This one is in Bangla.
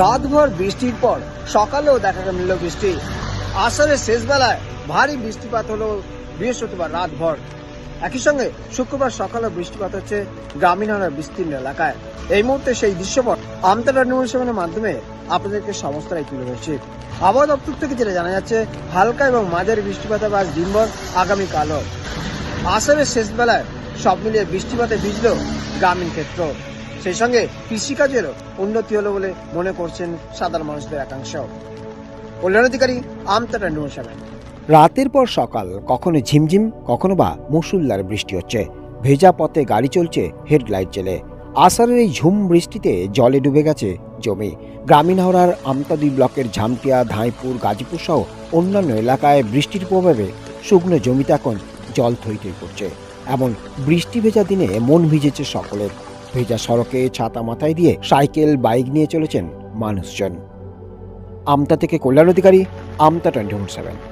রাতভর বৃষ্টির পর সকালেও দেখা মিলল বৃষ্টি। আসরের শেষ বেলায় ভারী বৃষ্টিপাত হলো বৃহস্পতিবার রাতভর। একই সঙ্গে শুক্রবার সকালে বৃষ্টিপাত হচ্ছে গ্রামীণ বিস্তীর্ণ এলাকায়। এই মুহূর্তে সেই দৃশ্যপট আমতার নিউজের মাধ্যমে আপনাদেরকে সমস্তটাই তুলে ধরছি। আবহাওয়া দপ্তর থেকে যেটা জানা যাচ্ছে, হালকা এবং মাঝারি বৃষ্টিপাত হবে আজ দিনভর আগামীকালও। আসরের শেষ বেলায় সব মিলিয়ে বৃষ্টিপাতে ভিজল গ্রামীণ ক্ষেত্র। সেই সঙ্গে কৃষিকাজেরও উন্নতি হলো বলে মনে করছেন সাধারণ মানুষদের একাংশ। কল্যাণ অধিকারী আমতাটা নিউজ সেভেন রাতের পর সকাল কখনো ঝিমঝিম, কখনো বা মুসুলধার বৃষ্টি হচ্ছে। ভেজা পথে গাড়ি চলছে হেডলাইট জেলে আষাঢ়ের এই ঝুম বৃষ্টিতে জলে ডুবে গেছে জমি। গ্রামীণ হাওড়ার আমতাদি ব্লকের ঝামটিয়া, ধাইপুর, গাজীপুর সহ অন্যান্য এলাকায় বৃষ্টির প্রভাবে শুকনো জমিতে এখন জল থই থই করছে এমন বৃষ্টি ভেজা দিনে মন ভিজেছে সকলের। ভেজা সড়কে ছাতা মাথায় দিয়ে সাইকেল, বাইক নিয়ে চলেছেন মানুষজন। আমতা থেকে কল্যাণ অধিকারী আমতা টোয়েন্টি সেভেন।